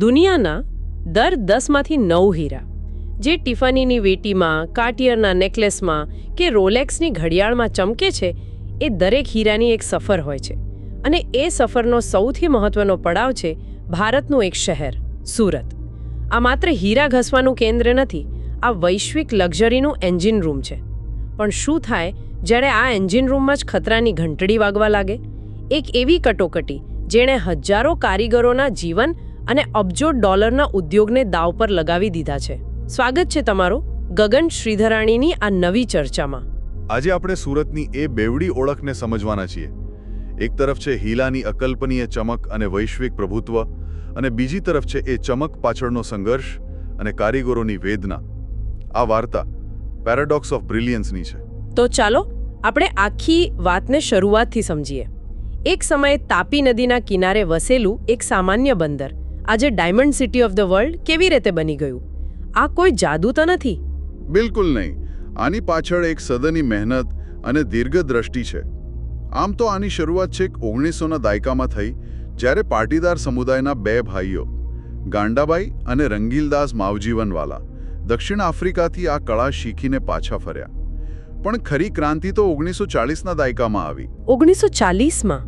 દુનિયાના દર દસમાંથી નવ હીરા, જે ટિફાનીની વેટીમાં કાર્ટિયરના નેકલેસમાં કે રોલેક્સની ઘડિયાળમાં ચમકે છે, એ દરેક હીરાની એક સફર હોય છે. અને એ સફરનો સૌથી મહત્વનો પડાવ છે ભારતનું એક શહેર, સુરત. આ માત્ર હીરા ઘસવાનું કેન્દ્ર નથી, આ વૈશ્વિક લક્ઝરીનું એન્જિન રૂમ છે. પણ શું થાય જ્યારે આ એન્જિન રૂમમાં જ ખતરાની ઘંટડી વાગવા લાગે? એક એવી કટોકટી જેણે હજારો કારીગરોના જીવન અને અબજો ડોલરના ઉદ્યોગને દાવ પર લગાવી દીધા છે. સ્વાગત છે તમારું ગગન શ્રીધરાણીની આ નવી ચર્ચામાં. આજે આપણે સુરતની એ બેવડી ઓળખને સમજવાના છીએ. એક તરફ છે હીલાની અકલ્પનીય ચમક અને વૈશ્વિક પ્રભુત્વ અને બીજી તરફ છે એ ચમક પાછળનો સંઘર્ષ અને કારીગરોની વેદના. આ વાર્તા પેરાડોક્સ ઓફ બ્રિલિયન્સની છે. તો ચાલો આપણે આખી વાતને શરૂઆતથી સમજીએ. એક સમયે તાપી નદીના કિનારે વસેલું એક સામાન્ય બંદર આજે diamond city of the world કેવી રીતે બની ગયું? આ કોઈ જાદુ તો નથી? બિલકુલ નહીં. આની પાછળ એક સદની મહેનત અને દીર્ઘદ્રષ્ટિ છે. આમ તો આની શરૂઆત છેક ઓગણીસોના દાયકામાં થઈ જ્યારે પાટીદાર સમુદાયના બે ભાઈઓ ગાંડાબાઈ અને રંગીલદાસ માવજીવનવાલા દક્ષિણ આફ્રિકાથી આ કળા શીખીને પાછા ફર્યા. પણ ખરી ક્રાંતિ તો ઓગણીસો ચાલીસના દાયકામાં આવી. ઓગણીસો ચાલીસમાં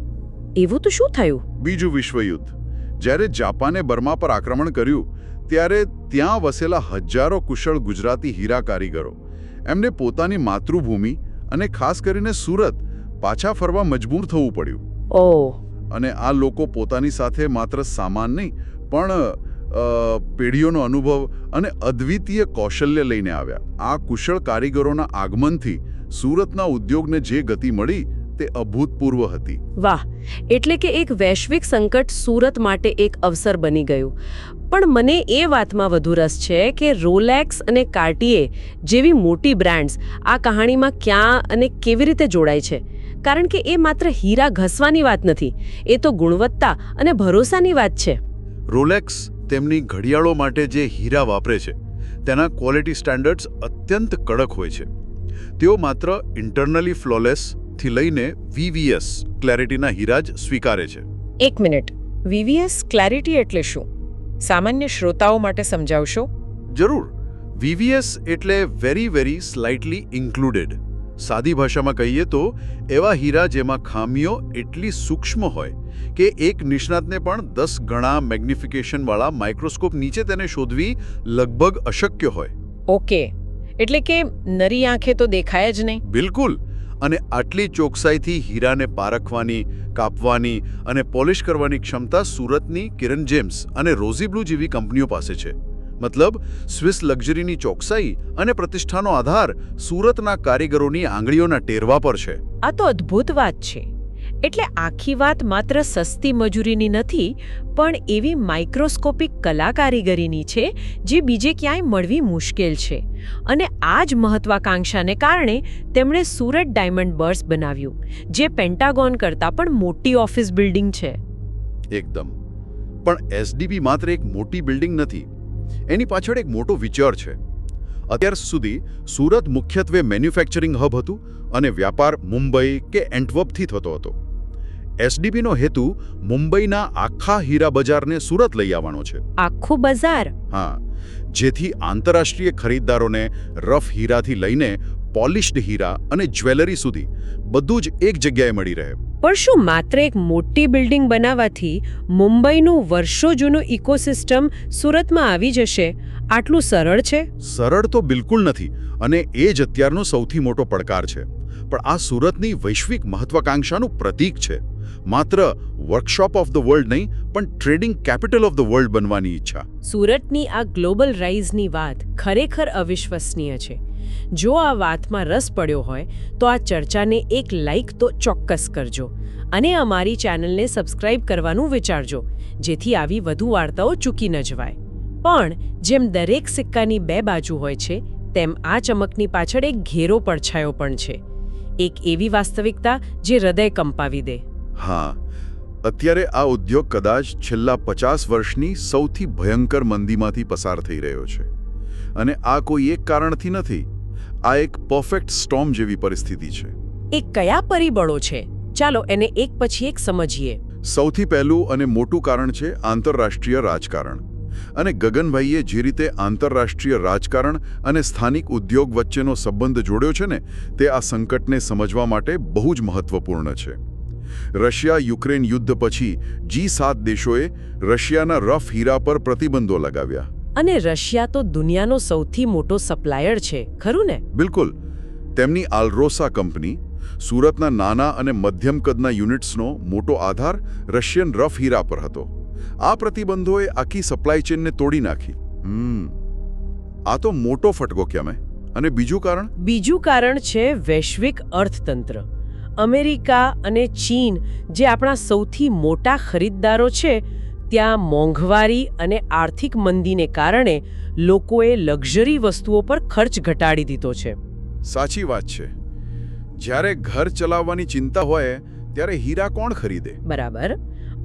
એવું તો શું થયું? બીજું વિશ્વયુદ્ધ. જ્યારે જાપાને બર્મા પર આક્રમણ કર્યું ત્યારે ત્યાં વસેલા હજારો કુશળ ગુજરાતી હીરા કારીગરો એમને પોતાની માતૃભૂમિ અને ખાસ કરીને સુરત પાછા ફરવા મજબૂર થવું પડ્યું. ઓહ અને આ લોકો પોતાની સાથે માત્ર સામાન નહીં પણ પેઢીઓનો અનુભવ અને અદ્વિતીય કૌશલ્ય લઈને આવ્યા. આ કુશળ કારીગરોના આગમનથી સુરતના ઉદ્યોગને જે ગતિ મળી તે અભૂતપૂર્વ હતી. વાહ એટલે કે એક વૈશ્વિક સંકટ સુરત માટે એક અવસર બની ગયું. પણ મને એ વાતમાં વધુ રસ છે કે રોલેક્સ અને કાર્ટિએ જેવી મોટી બ્રાન્ડ્સ આ કહાણીમાં ક્યાં અને કેવી રીતે જોડાય છે? કારણ કે એ માત્ર હીરા ઘસવાની વાત નથી એ તો ગુણવત્તા અને ભરોસાની વાત છે. રોલેક્સ તેમની ઘડિયાળો માટે જે હીરા વાપરે છે તેના ક્વોલિટી સ્ટાન્ડર્ડ્સ અત્યંત કડક હોય છે. તેઓ માત્ર ઇન્ટરનલી ફ્લોલેસ થી લઈને વીવીએસ ક્લેરિટીના હીરા જ સ્વીકારે છે. એક મિનિટ. વીવીએસ ક્લેરિટી એટલે શું? સામાન્ય શ્રોતાઓ માટે સમજાવશો? જરૂર. વીવીએસ એટલે વેરી વેરી સ્લાઇટલી ઇન્ક્લુડેડ સાદી ભાષામાં કહીએ તો એવા હીરા જેમાં ખામીઓ એટલી સૂક્ષ્મ હોય કે એક નિષ્ણાતને પણ દસ ગણા મેગ્નિફિકેશનવાળા માઇક્રોસ્કોપ નીચે તેને શોધવી લગભગ અશક્ય હોય. ઓકે. એટલે કે નરી આંખે તો દેખાય જ નહીં. બિલકુલ. અને આટલી ચોકસાઈથી હીરાને પારખવાની, કાપવાની અને પોલિશ કરવાની ક્ષમતા સુરતની કિરણ જેમ્સ અને રોઝી બ્લુ જેવી કંપનીઓ પાસે છે. મતલબ, સ્વિસ લક્ઝરીની ચોકસાઈ અને પ્રતિષ્ઠાનો આધાર સુરતના કારીગરોની આંગળીઓના ટેરવા પર છે. આ તો અદ્ભુત વાત છે. એટલે આખી વાત માત્ર સસ્તી મજૂરીની નથી, પણ એવી માઇક્રોસ્કોપિક કલા કારીગરીની છે, જે બીજે ક્યાંય મળવી મુશ્કેલ છે. અને આ જ મહત્વાકાંક્ષાને કારણે તેમણે સુરત ડાયમંડ બર્સ બનાવ્યું, જે પેન્ટાગોન કરતાં પણ મોટી ઓફિસ બિલ્ડિંગ છે. એકદમ. પણ એસડીબી માત્ર એક મોટી બિલ્ડિંગ નથી, એની પાછળ એક મોટો વિચાર છે. અત્યાર સુધી સુરત મુખ્યત્વે મેન્યુફેક્ચરિંગ હબ હતું અને વ્યાપાર મુંબઈ કે એન્ટવર્પથી થતો હતો. એસડીબીનો હેતુ મુંબઈના આખા હીરા બજારને સુરત લઈ આવવાનો છે. આખું બજાર? હા. જેથી આંતરરાષ્ટ્રીય ખરીદદારોને રફ હીરાથી લઈને પોલિશ્ડ હીરા અને જ્વેલરી સુધી બધું જ એક જગ્યાએ મળી રહે. પણ શું માત્ર એક મોટી બિલ્ડિંગ બનાવવાથી મુંબઈનું વર્ષો જૂનું ઇકોસિસ્ટમ સુરતમાં આવી જશે? આટલું સરળ છે? સરળ તો બિલકુલ નથી અને એ જ અત્યારનો સૌથી મોટો પડકાર છે. પણ આ સુરતની વૈશ્વિક મહત્વાકાંક્ષાનું પ્રતીક છે. માત્ર વર્કશોપ ઓફ ધ વર્લ્ડ નહીં, પણ trading capital of the world બનવાની ઈચ્છા. સુરતની આ ગ્લોબલ રાઇઝની વાત ખરેખર અવિશ્વસનીય છે. જો આ વાતમાં રસ પડ્યો હોય, તો આ ચર્ચાને એક લાઇક તો ચોક્કસ કરજો અને અમારી ચેનલને સબસ્ક્રાઇબ કરવાનું વિચારજો, જેથી આવી વધુ વાર્તાઓ ચૂકી ન જવાય. પણ જેમ દરેક સિક્કાની બે બાજુ હોય છે, તેમ આ ચમકની પાછળ એક ઘેરો પડછાયો પણ છે. એક એવી વાસ્તવિકતા જે હૃદય કંપાવી દે. હા અત્યારે આ ઉદ્યોગ કદાચ છેલ્લા પચાસ વર્ષની સૌથી ભયંકર મંદીમાંથી પસાર થઈ રહ્યો છે. અને આ કોઈ એક કારણથી નથી આ એક પરફેક્ટ સ્ટોમ જેવી પરિસ્થિતિ છે. એ કયા પરિબળો છે? ચાલો એને એક પછી એક સમજીએ. સૌથી પહેલું અને મોટું કારણ છે આંતરરાષ્ટ્રીય રાજકારણ. અને ગગનભાઈએ જે રીતે આંતરરાષ્ટ્રીય રાજકારણ અને સ્થાનિક ઉદ્યોગ વચ્ચેનો સંબંધ જોડ્યો છે ને તે આ સંકટને સમજવા માટે બહુ જ મહત્વપૂર્ણ છે. રશિયા યુક્રેન યુદ્ધ પછી જી સાત દેશોએ રશિયાના રફ હીરા પર પ્રતિબંધો લગાવ્યા. અને રશિયા તો દુનિયાનો સૌથી મોટો સપ્લાયર છે ખરું ને? બિલકુલ. તેમની આલરોસા કંપની સુરતના નાના અને મધ્યમ કદના યુનિટ્સનો મોટો આધાર રશિયન રફ હીરા પર હતો. આ પ્રતિબંધોએ આખી સપ્લાય ચેનને તોડી નાખી. હમ. આ તો મોટો ફટકો ક્યામે અને બીજું કારણ? બીજું કારણ છે વૈશ્વિક અર્થતંત્ર. અમેરિકા અને ચીન જે આપણા સૌથી મોટા ખરીદદારો છે ત્યાં મોંઘવારી અને આર્થિક મંદીને કારણે લોકોએ લક્ઝરી વસ્તુઓ પર ખર્ચ ઘટાડી દીધો છે. સાચી વાત છે. જ્યારે ઘર ચલાવવાની ચિંતા હોય ત્યારે હીરા કોણ ખરીદે? બરાબર.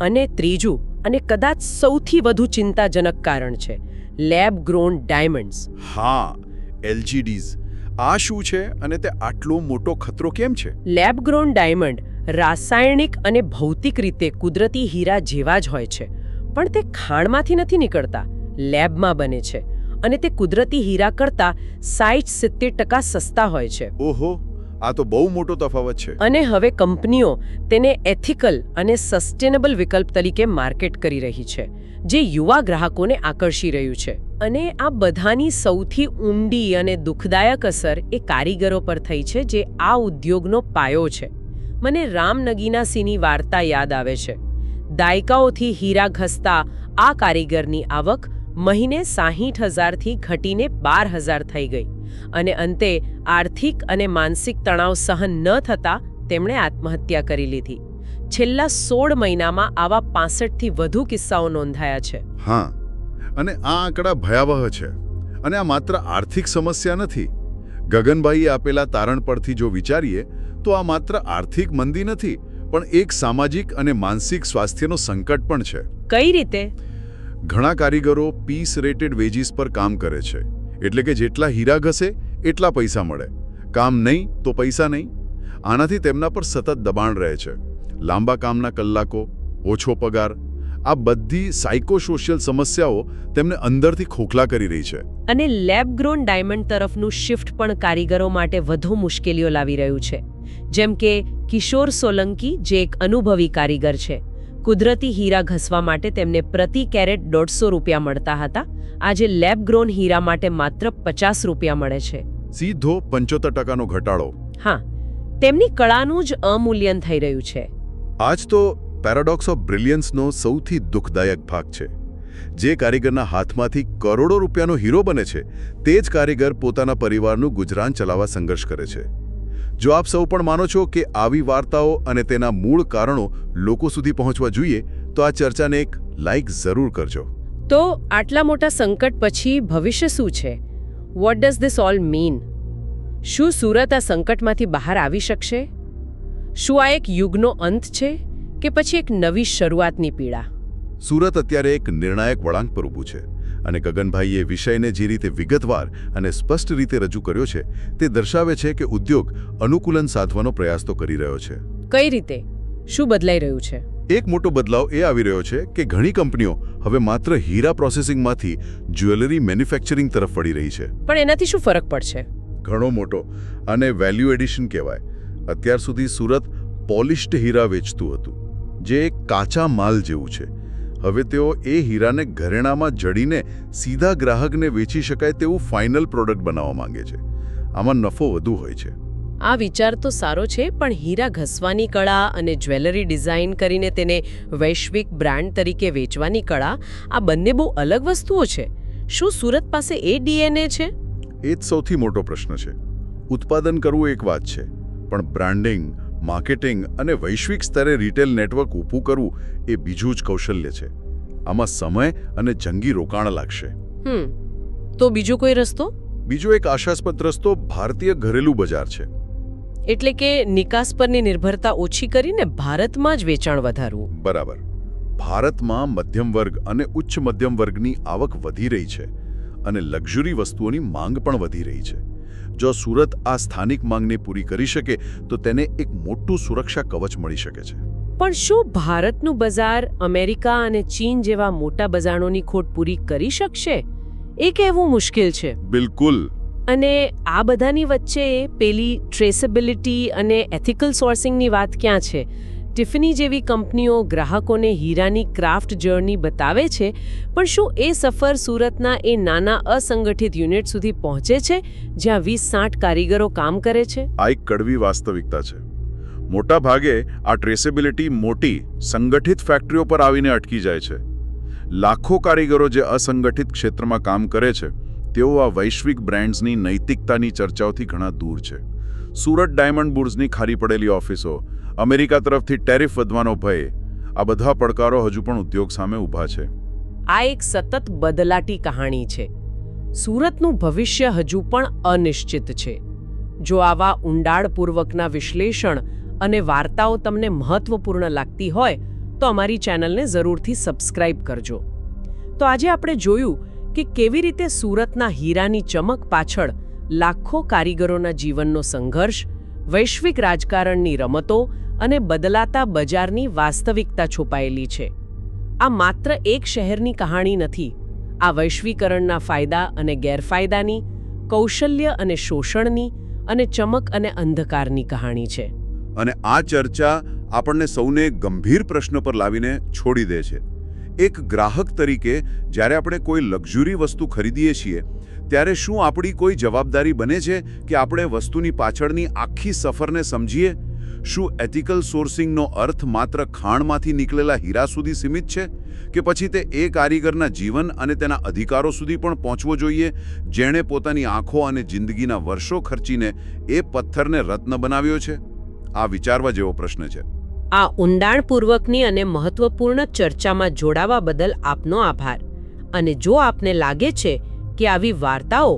અને ત્રીજું અને કદાચ સૌથી વધુ ચિંતાજનક કારણ છે લેબ ગ્રોન ડાયમંડ્સ. હા એલજીડીઝ આ શું છે અને તે આટલો મોટો ખતરો કેમ છે? લેબ ગ્રોન ડાયમંડ રાસાયણિક અને ભૌતિક રીતે કુદરતી હીરા જેવા જ હોય છે પણ તે ખાણમાંથી નથી નીકળતા લેબમાં બને છે અને તે કુદરતી હીરા કરતાં સાઠ સિત્તેર ટકા સસ્તા હોય છે. ઓહો આ તો બહુ મોટો તફાવત છે. અને હવે કંપનીઓ તેને એથિકલ અને સસ્ટેનેબલ વિકલ્પ તરીકે માર્કેટ કરી રહી છે જે યુવા ગ્રાહકોને આકર્ષી રહ્યું છે. અને આ બધાની સૌથી ઊંડી અને દુઃખદાયક અસર એ કારીગરો પર થઈ છે, જે આ ઉદ્યોગનો પાયો છે. મને રામનગીના સિંહની વાર્તા યાદ આવે છે. દાયકાઓથી હીરા ઘસતા આ કારીગરની આવક મહિને સાહીઠ હજારથી ઘટીને બાર હજાર થઈ ગઈ અને અંતે આર્થિક અને માનસિક તણાવ સહન ન થતાં તેમણે આત્મહત્યા કરી લીધી. છેલ્લા સોળ મહિનામાં આવા પાસઠથી વધુ કિસ્સાઓ નોંધાયા છે. હા અને આ આંકડા ભયાવહ છે. અને આ માત્ર આર્થિક સમસ્યા નથી. ગગનભાઈએ આપેલા તારણ પરથી જો વિચારીએ તો આ માત્ર આર્થિક મંદી નથી પણ એક સામાજિક અને માનસિક સ્વાસ્થ્યનો સંકટ પણ છે. કઈ રીતે? ઘણા કારીગરો પીસ રેટેડ વેજીસ પર કામ કરે છે. એટલે કે જેટલા હીરા ઘસે એટલા પૈસા મળે. કામ નહીં તો પૈસા નહીં. આનાથી તેમના પર સતત દબાણ રહે છે. લાંબા કામના કલાકો ઓછો પગાર આ બધી સાયકોસોશિયલ સમસ્યાઓ તેમને અંદરથી ખોખલા કરી રહી છે. અને લેબ ગ્રોન ડાયમંડ તરફનું શિફ્ટ પણ કારીગરો માટે વધુ મુશ્કેલીઓ લાવી રહ્યું છે. જેમ કે કિશોર સોલંકી જે એક અનુભવી કારીગર છે. કુદરતી હીરા ઘસવા માટે તેમને પ્રતિ કેરેટ દોઢસો રૂપિયા મળતા હતા. આજે લેબ ગ્રોન હીરા માટે માત્ર પચાસ રૂપિયા મળે છે. સીધો પંચોતેર ટકાનો ઘટાડો. હા તેમની કળાનું જ અમૂલ્યન થઈ રહ્યું છે. આજ તો પેરાડોક્સ ઓફ બ્રિલિયન્સનો સૌથી દુઃખદાયક ભાગ છે. જે કારીગરના હાથમાંથી કરોડો રૂપિયાનો હીરો બને છે, તે જ કારીગર પોતાના પરિવારનું ગુજરાન ચલાવવા સંઘર્ષ કરે છે. જો આપ સૌ પણ માનો છો કે આવી વાર્તાઓ અને તેના મૂળ કારણો લોકો સુધી પહોંચવા જોઈએ, તો આ ચર્ચાને એક લાઇક જરૂર કરજો. તો આટલા મોટા સંકટ પછી ભવિષ્ય શું છે? What does this all mean શું સુરત આ સંકટમાંથી બહાર આવી શકશે? શું આ એક યુગનો અંત છે? કે પછી એક નવી શરૂઆતની પીડા? સુરત અત્યારે એક નિર્ણાયક વળાંક પર ઊભું છે અને ગગનભાઈએ વિષયને જે રીતે વિગતવાર અને સ્પષ્ટ રીતે રજૂ કર્યો છે તે દર્શાવે છે કે ઉદ્યોગ અનુકૂલન સાધવાનો પ્રયાસ તો કરી રહ્યો છે. કઈ રીતે? શું બદલાઈ રહ્યું છે? એક મોટો બદલાવ એ આવી રહ્યો છે કે ઘણી કંપનીઓ હવે માત્ર હીરા પ્રોસેસિંગમાંથી જ્વેલરી મેન્યુફેક્ચરિંગ તરફ વળી રહી છે. પણ એનાથી શું ફરક પડશે? ઘણો મોટો અને વેલ્યુ એડિશન કહેવાય. અત્યાર સુધી સુરત પોલિશ્ડ હીરા વેચતું હતું. જે એક કાચા માલ જેવું છે. હવે તેઓ એ હીરાને ઘરેણામાં જડીને સીધા ગ્રાહકને વેચી શકાય તેવું ફાઇનલ પ્રોડક્ટ બનાવવા માંગે છે. આમાં નફો વધુ હોય છે. આ વિચાર તો સારો છે પણ હીરા ઘસવાની કળા અને જ્વેલરી ડિઝાઇન કરીને તેને વૈશ્વિક બ્રાન્ડ તરીકે વેચવાની કળા આ બંને બહુ અલગ વસ્તુઓ છે. શું સુરત પાસે એ ડીએનએ છે? એ જ સૌથી મોટો પ્રશ્ન છે. ઉત્પાદન કરવું એક વાત છે પણ બ્રાન્ડિંગ માર્કેટિંગ અને વૈશ્વિક સ્તરે રિટેલ નેટવર્ક ઊભું કરવું એ બીજું જ કૌશલ્ય છે. આમાં સમય અને જંગી રોકાણ લાગશે. તો બીજો કોઈ રસ્તો? બીજો એક આશાસ્પદ રસ્તો ભારતીય ઘરેલું બજાર છે. એટલે કે નિકાસ પરની નિર્ભરતા ઓછી કરીને ભારતમાં જ વેચાણ વધારવું. બરાબર. ભારતમાં મધ્યમ વર્ગ અને ઉચ્ચ મધ્યમ વર્ગની આવક વધી રહી છે અને લક્ઝરી વસ્તુઓની માંગ પણ વધી રહી છે. જો સુરત આ સ્થાનિક માંગને પૂરી કરી શકે તો તેને એક મોટું સુરક્ષા કવચ મળી શકે છે. પણ શું ભારતનું બજાર અમેરિકા અને ચીન જેવા મોટા બજારોની ખોટ પૂરી કરી શકશે? એ કહેવું મુશ્કેલ છે. બિલકુલ. અને આ બધાની વચ્ચે પેલી ટ્રેસેબિલિટી અને એથિકલ સોર્સિંગની વાત ક્યાં છે? ટિફની જેવી કંપનીઓ ગ્રાહકોને હીરાની ક્રાફ્ટ જર્ની બતાવે છે, પણ શું એ સફર સુરતના એ નાના અસંગઠિત યુનિટ સુધી પહોંચે છે, જ્યાં વીસ સાઠ કારીગરો કામ કરે છે? આ એક કડવી વાસ્તવિકતા છે. મોટા ભાગે આ ટ્રેસેબિલિટી મોટી, સંગઠિત ફેક્ટરીઓ પર આવીને અટકી જાય છે. લાખો કારીગરો જે અસંગઠિત ક્ષેત્રમાં કામ કરે છે, તેઓ આ વૈશ્વિક બ્રાન્ડ્સની નૈતિકતાની ચર્ચાઓથી ઘણા દૂર છે. સુરત ડાયમંડ બુર્સની ખાલી પડેલી ઓફિસો. અમેરિકા તરફથી ટેરિફ વધવાનો ભય. આ બધા પડકારો હજુ પણ ઉદ્યોગ સામે ઊભા છે. આ એક સતત બદલાટી કહાણી છે. સુરતનું ભવિષ્ય હજુ પણ અનિશ્ચિત છે. જો આવા ઊંડાણપૂર્વકના વિશ્લેષણ અને વાર્તાઓ તમને મહત્વપૂર્ણ લાગતી હોય, તો અમારી ચેનલને જરૂરથી સબસ્ક્રાઇબ કરજો. તો આજે આપણે જોયું કે કેવી રીતે સુરતના હીરાની ચમક પાછળ લાખો કારીગરોના જીવનનો સંઘર્ષ, વૈશ્વિક રાજકારણની રમતો અને બદલાતા બજારની વાસ્તવિકતા છુપાયેલી છે. આ માત્ર એક શહેરની કહાણી નથી, આ વૈશ્વીકરણના ફાયદા અને ગેરફાયદાની, કૌશલ્ય અને શોષણની અને ચમક અને અંધકારની કહાણી છે. અને આ ચર્ચા આપણને સૌને ગંભીર પ્રશ્ન પર લાવીને છોડી દે છે. એક ગ્રાહક તરીકે જ્યારે આપણે કોઈ લક્ઝરી વસ્તુ ખરીદીએ છીએ ત્યારે શું આપણી કોઈ જવાબદારી બને છે કે આપણે વસ્તુની પાછળની આખી સફરને સમજીએ? શું એથિકલ સોર્સિંગનો અર્થ માત્ર ખાણમાંથી નીકળેલા હીરા સુધી સીમિત છે? કે પછી તે એ કારીગરના જીવન અને તેના અધિકારો સુધી પણ પહોંચવો જોઈએ, જેણે પોતાની આંખો અને જિંદગીના વર્ષો ખર્ચીને એ પથ્થરને રત્ન બનાવ્યો છે? આ વિચારવા જેવો પ્રશ્ન છે. આ ઊંડાણપૂર્વકની અને મહત્વપૂર્ણ ચર્ચામાં જોડાવા બદલ આપનો આભાર. અને જો આપને લાગે છે કે આવી વાર્તાઓ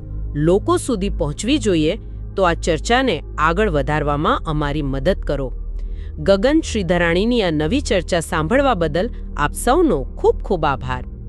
લોકો સુધી પહોંચવી જોઈએ, તો આ ચર્ચાને આગળ વધારવામાં અમારી મદદ કરો. ગગન શ્રીધરાણીની આ નવી ચર્ચા સાંભળવા બદલ આપ સૌનો ખૂબ ખૂબ આભાર.